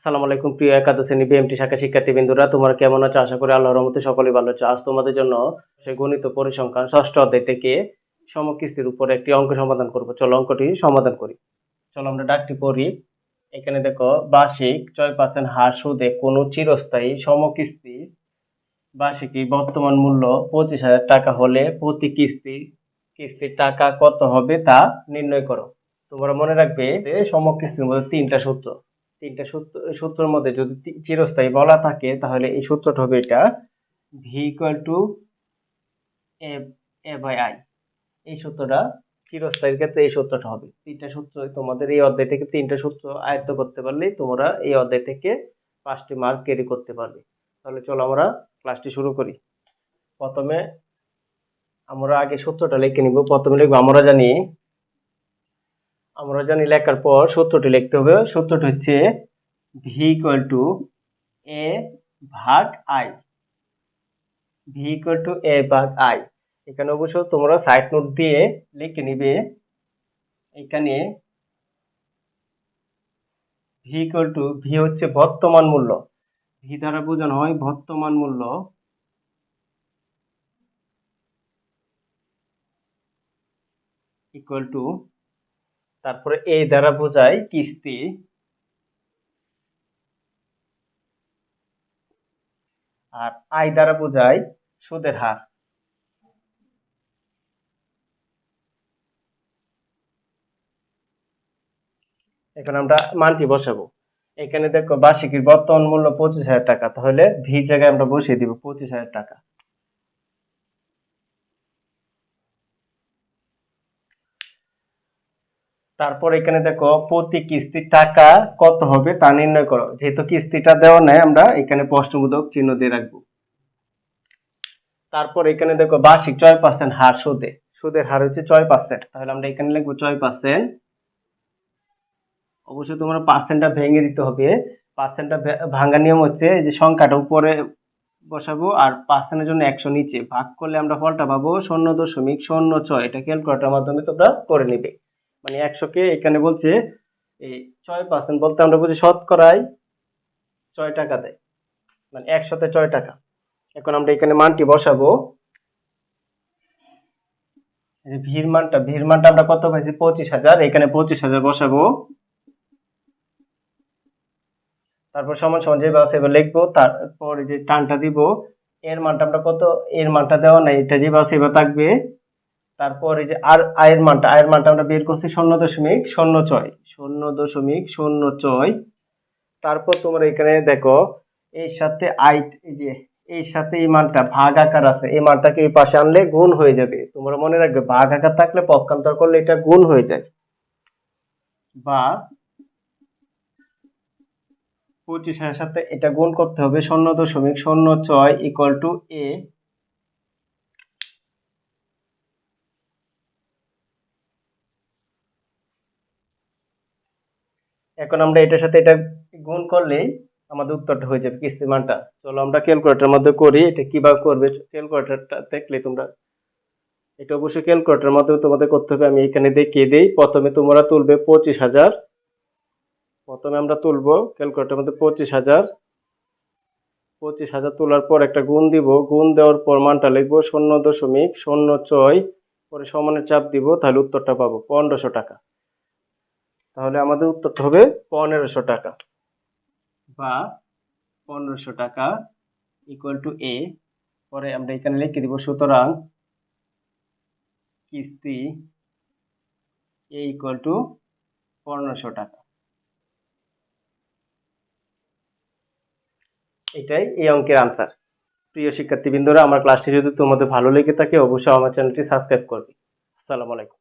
আসসালামু আলাইকুম, প্রিয় একাদশ শ্রেণি বিএমটি শাখা শিক্ষার্থীবৃন্দরা। তোমরা কেমন আছো? আশা করি আল্লাহর রহমতে সকলেই ভালো আছো। আজ তোমাদের জন্য সে গণিত পরিসংখ্যান ষষ্ঠ অধ্যায় থেকে সমকিস্তির উপরে একটি অঙ্ক সমাধান করব। চলো অঙ্কটি সমাধান করি। চলো আমরা ডাকটি পড়ি। এখানে দেখো, বার্ষিক ছয় পার্সেন্ট হার সুদে কোনো চিরস্থায়ী সমকিস্তি বার্ষিকী বর্তমান মূল্য পঁচিশ হাজার টাকা হলে প্রতি কিস্তি, কিস্তির টাকা কত হবে তা নির্ণয় করো। তোমরা মনে রাখবে সমকিস্তির মধ্যে তিনটা সূত্র। তিনটা সূত্র সূত্রের মধ্যে যদি চিরস্থায়ী বলা থাকে, তাহলে এই সূত্রটা হবে এটা V equal to A by I এই সূত্রটা চিরস্থায়ীর ক্ষেত্রে এই সূত্রটা হবে। তিনটা সূত্র, তোমাদের এই অধ্যায় থেকে তিনটা সূত্র আয়ত্ত করতে পারলেই তোমরা এই অধ্যায় থেকে পাঁচটি মার্ক ক্যারি করতে পারবে। তাহলে চলো আমরা ক্লাসটি শুরু করি। প্রথমে আমরা আগে সূত্রটা লিখে নিব। প্রথমে লিখব, আমরা জানি আমরা জানি লেখার পর সূত্রটি লিখতে হবে। সূত্রটি হচ্ছে ভি ইকুয়াল টু এ ভাগ I V equal to A ভাগ আই এখানে অবশ্য তোমরা সাইড নোট দিয়ে লিখে নিবে। এখানে ভি ইকুয়াল টু ভি হচ্ছে বর্তমান মূল্য। ভি দ্বারা বোঝানো হয় বর্তমান মূল্য। ইকুয়াল টু তারপরে এই দ্বারা বোঝায় কিস্তি। আর আই দ্বারা বোঝায় সুদের হার। এখন আমরা মানটি বসাবো। এখানে দেখো বার্ষিকীর বর্তমান মূল্য পঁচিশ হাজার টাকা, তাহলে ভি জায়গায় আমরা বসিয়ে দিব পঁচিশ হাজার টাকা। তারপর এখানে দেখো, প্রতি কিস্তির টাকা কত হবে তা নির্ণয় করো। যেহেতু কিস্তিটা দেওয়া নাই, আমরা এখানে প্রশ্নবোধক চিহ্ন দিয়ে রাখব। তারপর এখানে দেখো, বার্ষিক ছয় পার্সেন্ট হার সুদে। সুদের হার হচ্ছে ছয় পার্সেন্ট তাহলে আমরা এখানে লিখব ছয় পার্সেন্ট অবশ্যই তোমরা পার্সেন্টটা ভেঙে দিতে হবে। পার্সেন্টটা ভাঙার নিয়ম হচ্ছে যে সংখ্যাটা উপরে বসাবো আর পার্সেন্টের জন্য একশো নিচে। ভাগ করলে আমরা ফলটা পাবো শূন্য দশমিক শূন্য ছয়। এটা ক্যালকুলেটার মাধ্যমে তোমরা করে নিবে। মানে একশোকে এখানে বলছে, এই ছয় পার্সেন্ট বলতে আমরা বুঝি শতকরায় ছয় টাকা দেয়। মানে একশোতে ছয় টাকা। এখন আমরা এখানে মানটি বসাবো। ভিড় মানটা ভিড় মানটা আমরা কত পাইছি? পঁচিশ হাজার। এখানে পঁচিশ হাজার বসাবো। তারপর সমান সমান যেভাবে আছে এবার লিখব। তারপর যে টানটা দিব, এর মানটা আমরা কত, এর মানটা দেওয়া নাই, এটা যেভাবে আছে এবার থাকবে। তারপর এই যে আর আয়ের মানটা আয়ের মানটা আমরা বের করছি শূন্য দশমিক শূন্য ছয়, শূন্য দশমিক শূন্য ছয়। তারপর তোমরা এখানে দেখো, এর সাথে আই এই যে এর সাথে এই মানটা ভাগ আকার আছে, এই মানটাকে এই পাশে আনলে গুণ হয়ে যাবে? তোমরা মনে রাখবে, ভাগ আকার থাকলে পক্ষান্তর করলে এটা গুণ হয়ে যায়। বা পঁচিশ হাজার সাথে এটা গুণ করতে হবে শূন্য দশমিক শূন্য ছয় ইকুয়াল টু এ এখন আমরা এটার সাথে এটা গুণ করলেই আমাদের উত্তরটা হয়ে যাবে কিস্তির মানটা। চলো আমরা ক্যালকুলেটরের মধ্যে করি এটা কীভাবে করবে। ক্যালকুলেটরটা দেখলে তোমরা, এটা অবশ্যই ক্যালকুলেটরের মাধ্যমে তোমাদের করতে হবে। আমি এখানে দেখিয়ে দিই, প্রথমে তোমরা তুলবে পঁচিশ হাজার। প্রথমে আমরা তুলব ক্যালকুলেটরের মধ্যে পঁচিশ হাজার। পঁচিশ হাজার তোলার পর একটা গুণ দিব। গুণ দেওয়ার পর মানটা লিখব শূন্য দশমিক শূন্য ছয়। পরে সমানের চাপ দিব, তাহলে উত্তরটা পাবো পনেরোশো টাকা। তাহলে আমাদের উত্তরটা হবে পনেরোশো টাকা। বা পনেরোশো টাকা ইকুয়াল টু এ পরে আমরা এখানে লিখে দিব, সুতরাং কিস্তি এ ইকুয়াল টু পনেরোশো টাকা। এটাই এই অঙ্কের আনসার প্রিয় শিক্ষার্থীবৃন্দরা, আমার ক্লাসটি যদি তোমাদের ভালো লেগে থাকে, অবশ্যই আমার চ্যানেলটি সাবস্ক্রাইব করবে। আসসালামু আলাইকুম।